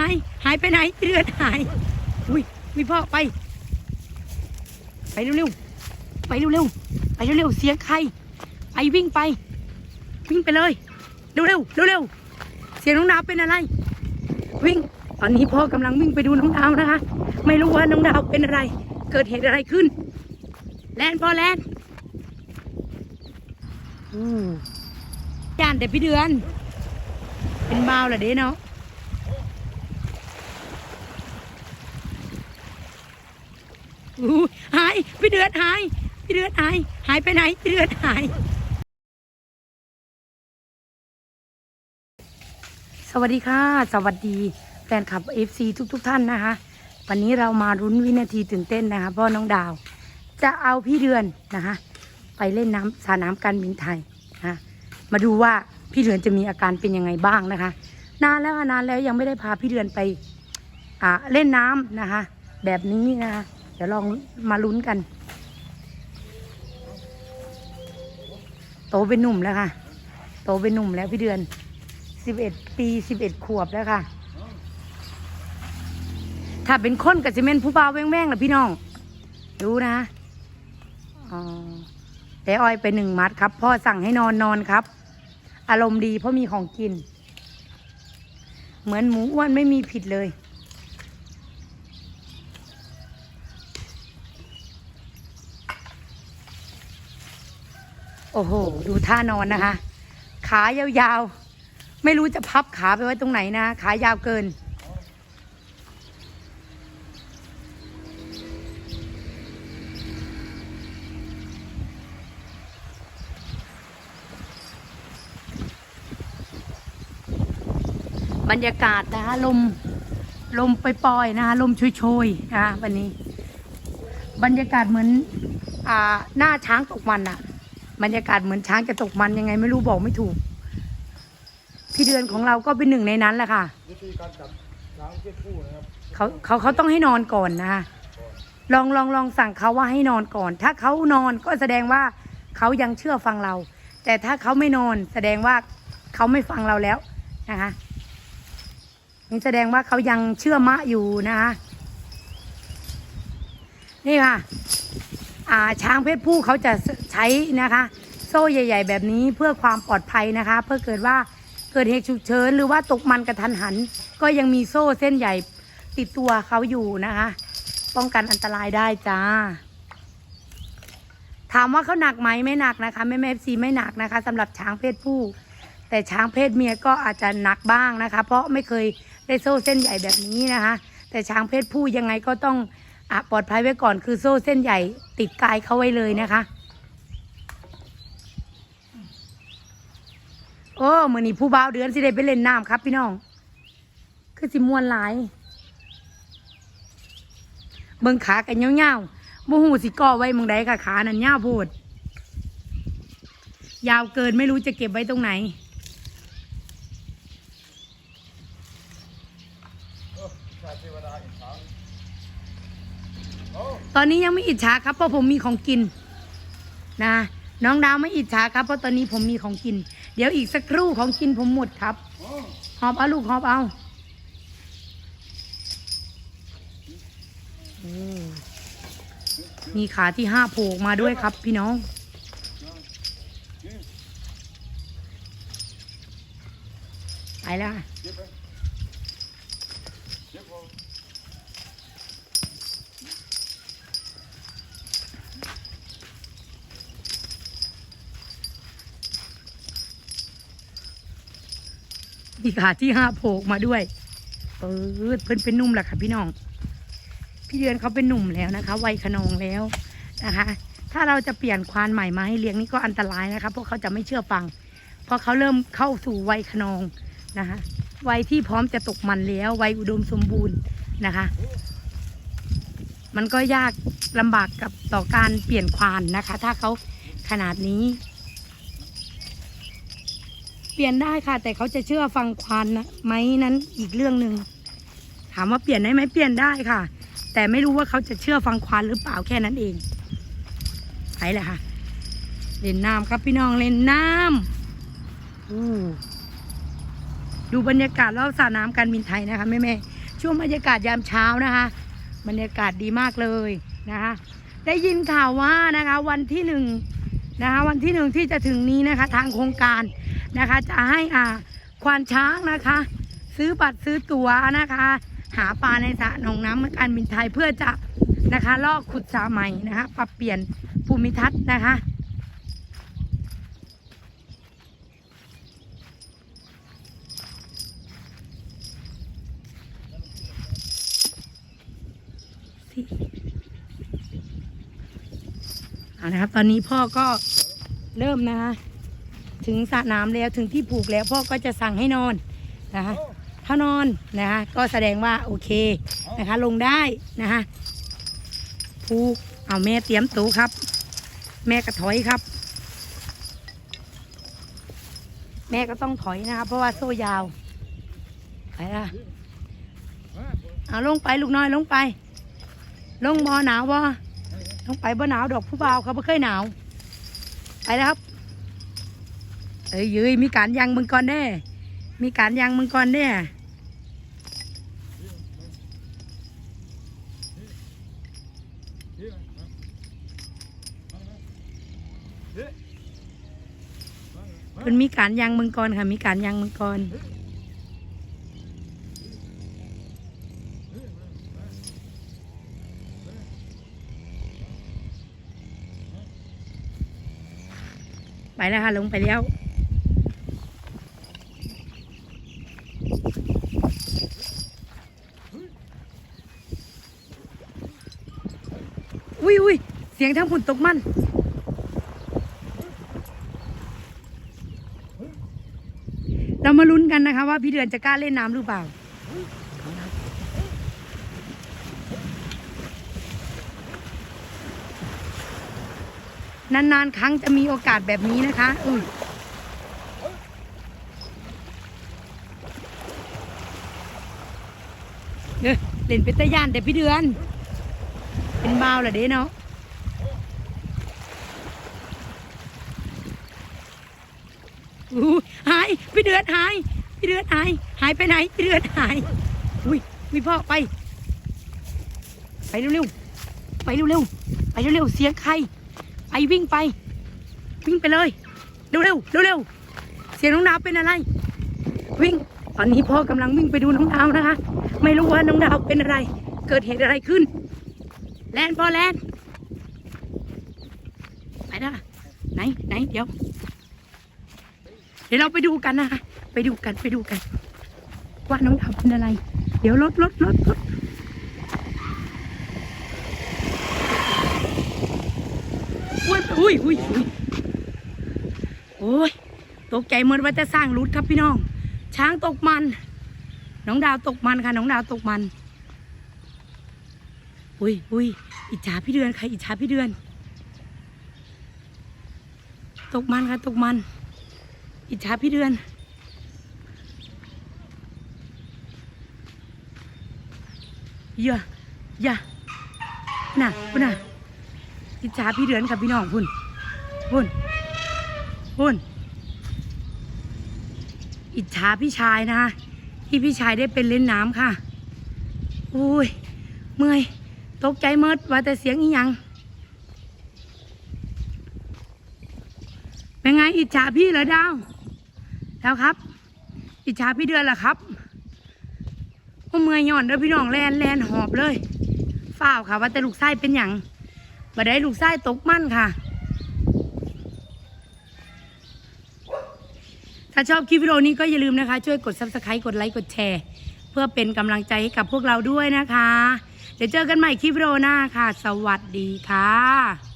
หายหายไปไหนเดือนหาย อุ้ยมีพ่อไป ไปเร็วๆไปเร็วๆไปเร็วๆเสียงใคร ไปวิ่งไป วิ่งไปเลยเร็วๆเร็วๆเสียงน้องดาวเป็นอะไร วิ่งตอนนี้พ่อกำลังวิ่งไปดูน้องดาวนะคะ ไม่รู้ว่าน้องดาวเป็นอะไร เกิดเหตุอะไรขึ้น แลนพ่อแลนอู้ย่านแต่พี่เดือน เป็นบ่าเหรอเด้เนาะ หายพี่เดือนหายพี่เดือนหาย หายไปไหนพี่เดือนหาย สวัสดีค่ะ สวัสดีแฟนคลับ FC ทุกทุกๆท่านนะคะ วันนี้เรามารุ้นวินาทีตื่นเต้นนะคะเพราะน้องดาว จะเอาพี่เดือนนะคะ ไปเล่นน้ำสระน้ำการบินไทยนะะมาดูว่าพี่เดือนจะมีอาการเป็นยังไงบ้างนะคะ นานแล้วนานแล้วยังไม่ได้พาพี่เดือนไปเล่นน้ำนะคะ แบบนี้นะคะ ดี๋ยวลองมาลุ้นกัน โตเป็นหนุ่มแล้วค่ะ โตเป็นหนุ่มแล้วพี่เดือนสิบเอ็ดปีสิบเอ็ดขวบแล้วค่ะ ถ้าเป็นคนกับซีเมนผู้บ่าวแว่งๆล่ะพี่น้อง รู้นะอ๋อแต่อ้อยไปหนึ่งมัดครับ พ่อสั่งให้นอนนอนครับ อารมณ์ดีเพราะมีของกิน เหมือนหมูอ้วนไม่มีผิดเลย โอ้โห ดูท่านอนนะคะ ขายาวๆ ไม่รู้จะพับขาไปไว้ตรงไหนนะ ขายาวเกิน บรรยากาศนะคะลม ลมปล่อยๆนะคะลมโชยๆนะคะวันนี้ บรรยากาศเหมือน อ่า หน้าช้างตกมันอะ บรรยากาศเหมือนช้างจะตกมันยังไง ไม่รู้บอกไม่ถูก พี่เดือนของเราก็เป็นหนึ่งในนั้นแหละค่ะ วิธีการจับช้างเพศผู้นะครับเขาเขาเขาต้องให้นอนก่อนนะคะลองลองลองสั่งเขาว่าให้นอนก่อน ถ้าเขานอนก็แสดงว่าเขายังเชื่อฟังเรา แต่ถ้าเขาไม่นอนแสดงว่าเขาไม่ฟังเราแล้วนะคะนี่แสดงว่าเขายังเชื่อมะอยู่นะคะนี่ค่ะ ช้างเพศผู้เขาจะใช้นะคะ โซ่ใหญ่ ๆ แบบนี้เพื่อความปลอดภัยนะคะ เพื่อเกิดว่าเกิดเหตุฉุกเฉินหรือว่าตกมันกระทันหัน ก็ยังมีโซ่เส้นใหญ่ติดตัวเขาอยู่นะคะ ป้องกันอันตรายได้จ้า ถามว่าเขาหนักไหมไม่หนักนะคะแม่แม่ซีไม่หนักนะคะสำหรับช้างเพศผู้ แต่ช้างเพศเมียก็อาจจะหนักบ้างนะคะ เพราะไม่เคยได้โซ่เส้นใหญ่แบบนี้นะคะ แต่ช้างเพศผู้ยังไงก็ต้อง อะปลอดภัยไว้ก่อนคือโซ่เส้นใหญ่ติดกายเขาไว้เลยนะคะ โอ้มือนี้ผู้บ่าวเดือนสิได้ไปเล่นน้ำครับพี่น้อง คือสิมวนหลายเบิ่งขากันยาวๆบ่หูสิก่อไว้มึงใดค่ะขานั่นยาวโพด ยาวเกินไม่รู้จะเก็บไว้ตรงไหนชาเทวดาอีกช้ง ตอนนี้ยังไม่อิจฉาครับเพราะผมมีของกิน นะ น้องดาวไม่อิจฉาครับเพราะตอนนี้ผมมีของกิน เดี๋ยวอีกสักครู่ของกินผมหมดครับอหอบเอาลูกหอบเอาอมีขาที่ห้าโผล่มาด้วยครับ พี่น้อง ไปแล้วค่ะ เจ็บไหมเจ็บพอ มีขาที่ห้าโผล่ออกมาด้วยเปิดเพิ่นเป็นนุ่มแหละค่ะพี่น้อง พี่เดือนเขาเป็นหนุ่มแล้วนะคะ วัยขนองแล้วนะคะ ถ้าเราจะเปลี่ยนควานใหม่มาให้เลี้ยงนี่ก็อันตรายนะคะ เพราะเขาจะไม่เชื่อฟัง เพราะเขาเริ่มเข้าสู่วัยขนองนะคะ วัยที่พร้อมจะตกมันแล้ว วัยอุดมสมบูรณ์นะคะ มันก็ยากลำบากกับต่อการเปลี่ยนควานนะคะ ถ้าเขาขนาดนี้ ปลี่ยนได้ค่ะ แต่เขาจะเชื่อฟังควานไหมนั้นอีกเรื่องหนึ่งถามว่าเปลี่ยนได้ไหมเปลี่ยนได้ค่ะ แต่ไม่รู้ว่าเขาจะเชื่อฟังควานหรือเปล่าแค่นั้นเองไปเลยค่ะ เล่นน้ำครับพี่น้องเล่นน้ำดูบรรยากาศรอบสระน้ำการบินไทยนะคะแม่แม่ๆช่วงบรรยากาศยามเช้านะคะ บรรยากาศดีมากเลยนะคะได้ยินข่าวว่านะคะ วันที่หนึ่งนะคะ วันที่หนึ่งที่จะถึงนี้นะคะ ทางโครงการ นะคะ จะให้อ่าควานช้างนะคะ ซื้อบัตรซื้อตั๋วนะคะ หาปลาในสระหนองน้ำการบินไทยเพื่อจะนะคะลอกขุดสระใหม่นะคะปรับเปลี่ยนภูมิทัศน์นะคะเอานะครับตอนนี้พ่อก็เริ่มนะคะ ถึงสระน้ำแล้วถึงที่ผูกแล้วพ่อก็จะสั่งให้นอนนะคะถ้านอนนะคะก็แสดงว่าโอเคนะคะลงได้นะคะผูกเอาแม่เตรียมตูครับ แม่ก็ถอยครับ แม่ก็ต้องถอยนะคะเพราะว่าโซ่ยาวไปละเอาลงไปลูกน้อยลงไป ลงบอหนาวบ่ลงไปบ่หนาวดอกผู้บ่าวเขาไม่เคยหนาวไปแล้วครับ เอ้ยยืยมีการยังมึงก่อนแน่มีการยังมึงก่อนแน่เพิ่นมีการยังมึงก่อนค่ะ มีการยังมึงก่อนไปแล้วค่ะ ลงไปแล้ว อุ้ยเสียงทั้งผุนตกมันเรามาลุ้นกันนะคะว่าพี่เดือนจะกล้าเล่นน้ำหรือเปล่า นานๆ ครั้งจะมีโอกาสแบบนี้นะคะอุ้ยเล่นเป็นตะยานแต่พี่เดือน เป็นบ่าวเหรอเด้เนาะหายพี่เดือนหายพี่เดือนหายหายไปไหนพี่เดือนหายอุ้ยมีพ่อไป ไปเร็วๆ ไปเร็วๆ ไปเร็วๆ เสียงใคร ไปวิ่งไป วิ่งไปเลย เร็วๆ เร็วๆ เสียงน้องดาวเป็นอะไร วิ่ง ตอนนี้พ่อกำลังวิ่งไปดูน้องดาวนะคะ ไม่รู้ว่าน้องดาวเป็นอะไร เกิดเหตุอะไรขึ้น แลนพอแลนไปนะไหนไหนเดี๋ยว เดี๋ยวเราไปดูกันนะคะ ไปดูกันไปดูกัน ว่าน้องดาวเป็นอะไร เดี๋ยวรถรถรถรถอุ้ยอุ้ยอุ้ยโอ้ยตกใจเมือนว่าจะสร้างรุดครับพี่น้อง ช้างตกมัน น้องดาวตกมันค่ะ น้องดาวตกมัน อุ้ยอุ้ยอิจฉาพี่เดือนใครอิจฉาพี่เดือน ตกมันค่ะตกมัน อิจฉาพี่เดือนอย่าอย่าน่ะพุ่นน่ะอิจฉาพี่เดือนค่ะพี่น้องพุ่นพุ่นพุ่นอิจฉาพี่ชายนะคะที่พี่ชายได้เป็นเล่นน้ำค่ะ อุ้ย เมื่อย ตกใจเมิดว่าแต่เสียงอีหยังเป็นไงอิจฉาพี่เหรอดาว แล้วครับ อิจฉาพี่เดือนเหรอครับว่าเมื่อยย่อนเด้อพี่น้องแลนแลนหอบเลยฝ้าวค่ะ ว่าแต่ลูกไส้เป็นหยังบ่ได้ลูกไส้ตกมั่นค่ะ ถ้าชอบคลิปวิดีโอนี้ก็อย่าลืมนะคะ ช่วยกด subscribe กดไลค์กดแชร์ เพื่อเป็นกำลังใจให้กับพวกเราด้วยนะคะ เดี๋ยวเจอกันใหม่คลิปวิดีโอหน้าค่ะ สวัสดีค่ะ